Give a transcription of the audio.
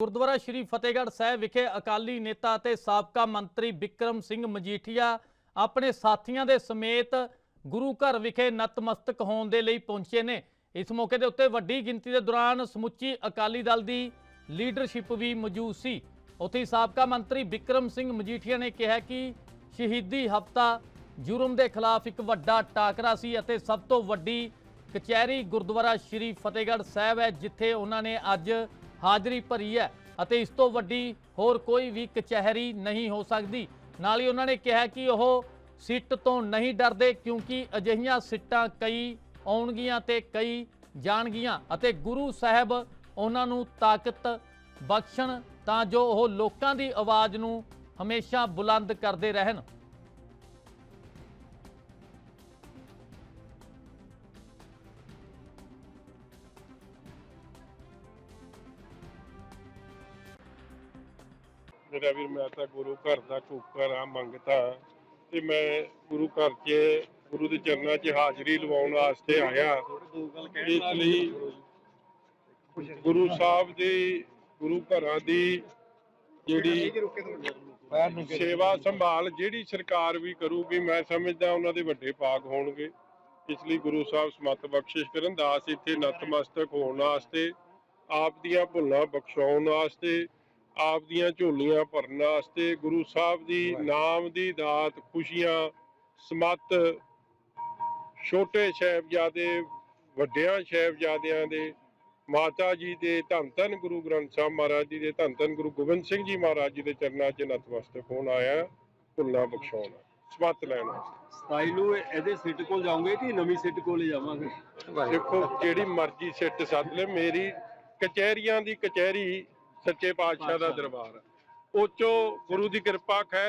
ਗੁਰਦੁਆਰਾ ਸ਼੍ਰੀ ਫਤਿਹਗੜ੍ਹ ਸਾਹਿਬ ਵਿਖੇ ਅਕਾਲੀ ਨੇਤਾ ਅਤੇ ਸਾਬਕਾ ਮੰਤਰੀ ਵਿਕਰਮ ਸਿੰਘ ਮਜੀਠੀਆ ਆਪਣੇ ਸਾਥੀਆਂ ਦੇ ਸਮੇਤ ਗੁਰੂ ਘਰ ਵਿਖੇ ਨਤਮਸਤਕ ਹੋਣ ਦੇ ਲਈ ਪਹੁੰਚੇ ਨੇ। ਇਸ ਮੌਕੇ ਦੇ ਉੱਤੇ ਵੱਡੀ ਗਿਣਤੀ ਦੇ ਦੌਰਾਨ ਸਮੁੱਚੀ ਅਕਾਲੀ ਦਲ ਦੀ ਲੀਡਰਸ਼ਿਪ ਵੀ ਮੌਜੂਦ ਸੀ। ਉੱਥੇ ਸਾਬਕਾ ਮੰਤਰੀ ਵਿਕਰਮ ਸਿੰਘ ਮਜੀਠੀਆ ਨੇ ਕਿਹਾ ਕਿ ਸ਼ਹੀਦੀ ਹਫਤਾ ਜੁਰਮ ਦੇ ਖਿਲਾਫ ਇੱਕ ਵੱਡਾ ਟਾਕਰਾ ਸੀ ਅਤੇ ਸਭ ਤੋਂ ਵੱਡੀ ਕਚਹਿਰੀ ਗੁਰਦੁਆਰਾ ਸ਼੍ਰੀ ਫਤਿਹਗੜ੍ਹ ਸਾਹਿਬ ਹੈ, ਜਿੱਥੇ ਉਹਨਾਂ ਨੇ ਅੱਜ ਹਾਜ਼ਰੀ ਭਰੀ ਹੈ ਅਤੇ ਇਸ ਤੋਂ ਵੱਡੀ ਹੋਰ ਕੋਈ ਵੀ ਕਚਹਿਰੀ ਨਹੀਂ ਹੋ ਸਕਦੀ। ਨਾਲ ਹੀ ਉਹਨਾਂ ਨੇ ਕਿਹਾ ਕਿ ਉਹ ਸਿੱਟ ਤੋਂ ਨਹੀਂ ਡਰਦੇ ਕਿਉਂਕਿ ਅਜਿਹੀਆਂ ਸਿੱਟਾਂ ਕਈ ਆਉਣਗੀਆਂ ਤੇ ਕਈ ਜਾਣਗੀਆਂ ਅਤੇ ਗੁਰੂ ਸਾਹਿਬ ਉਹਨਾਂ ਨੂੰ ਤਾਕਤ ਬਖਸ਼ਣ ਤਾਂ ਜੋ ਉਹ ਲੋਕਾਂ ਦੀ ਆਵਾਜ਼ ਨੂੰ ਹਮੇਸ਼ਾ ਬੁਲੰਦ ਕਰਦੇ ਰਹਿਣ। ਮੇਰਾ ਵੀਰ, ਮੈਂ ਤਾਂ ਗੁਰੂ ਘਰ ਦਾ ਕੂਕਰ ਆ ਮੰਗਤਾ ਤੇ ਮੈਂ ਗੁਰੂ ਘਰ 'ਚ, ਗੁਰੂ ਦੇ ਚਰਨਾਂ 'ਚ ਹਾਜ਼ਰੀ ਲਵਾਉਣ ਵਾਸਤੇ ਆਇਆ। ਇਸ ਲਈ ਗੁਰੂ ਸਾਹਿਬ ਦੀ, ਗੁਰੂ ਘਰਾਂ ਦੀ ਜਿਹੜੀ ਸੇਵਾ ਸੰਭਾਲ, ਜਿਹੜੀ ਸਰਕਾਰ ਵੀ ਕਰੂਗੀ, ਮੈਂ ਸਮਝਦਾ ਉਹਨਾਂ ਦੇ ਵੱਡੇ ਭਾਗ ਹੋਣਗੇ। ਇਸ ਲਈ ਗੁਰੂ ਸਾਹਿਬ ਸਮਤ ਬਖਸ਼ਿਸ਼ ਕਰਨ, ਦਾਸ ਇੱਥੇ ਨਤਮਸਤਕ ਹੋਣ ਵਾਸਤੇ, ਆਪ ਦੀਆਂ ਭੁੱਲਾਂ ਬਖਸ਼ਾਉਣ ਵਾਸਤੇ ਆਪ ਦੀਆਂ ਝੋਲੀਆਂ ਭਰਨ ਵਾਸਤੇ ਗੁਰੂ ਸਾਹਿਬ ਦੀ ਨਾਮ ਦੀ ਦਾਤ ਖੁਸ਼ੀਆਂ ਸਮਤ ਛੋਟੇ ਸਾਹਿਬਜ਼ਾਦੇ ਵੱਡਿਆਂ ਸਾਹਿਬਜ਼ਾਦਿਆਂ ਦੇ ਮਾਤਾ ਜੀ ਦੇ ਧੰਨ ਧੰਨ ਗੁਰੂ ਗ੍ਰੰਥ ਸਾਹਿਬ ਮਹਾਰਾਜ ਜੀ ਦੇ ਧੰਨ ਧੰਨ ਗੁਰੂ ਗੋਬਿੰਦ ਸਿੰਘ ਜੀ ਮਹਾਰਾਜ ਜੀ ਦੇ ਚਰਨਾਂ 'ਚ ਨਤਮਸਤਕ ਹੋਣ ਆਇਆ ਭੁੱਲਾਂ ਬਖਸ਼ਾਉਣ। ਸਮਤ ਲੈਣ 27 ਨੂੰ ਇਹਦੇ ਸਿੱਟ ਕੋਲ ਜਾਓਗੇ ਕਿ ਨਵੀਂ ਸਿੱਟ ਕੋਲ ਜਾਵਾਂਗੇ? ਦੇਖੋ ਜਿਹੜੀ ਮਰਜ਼ੀ ਸਿੱਟ ਸੱਦ ਲੈ ਮੇਰੀ ਕਚਹਿਰੀਆਂ ਦੀ ਕਚਹਿਰੀ ਸੱਚੇ ਪਾਤਸ਼ਾਹ ਦਾ ਦਰਬਾਰ। ਉਹ 'ਚੋਂ ਗੁਰੂ ਦੀ ਕਿਰਪਾ ਖੈਰ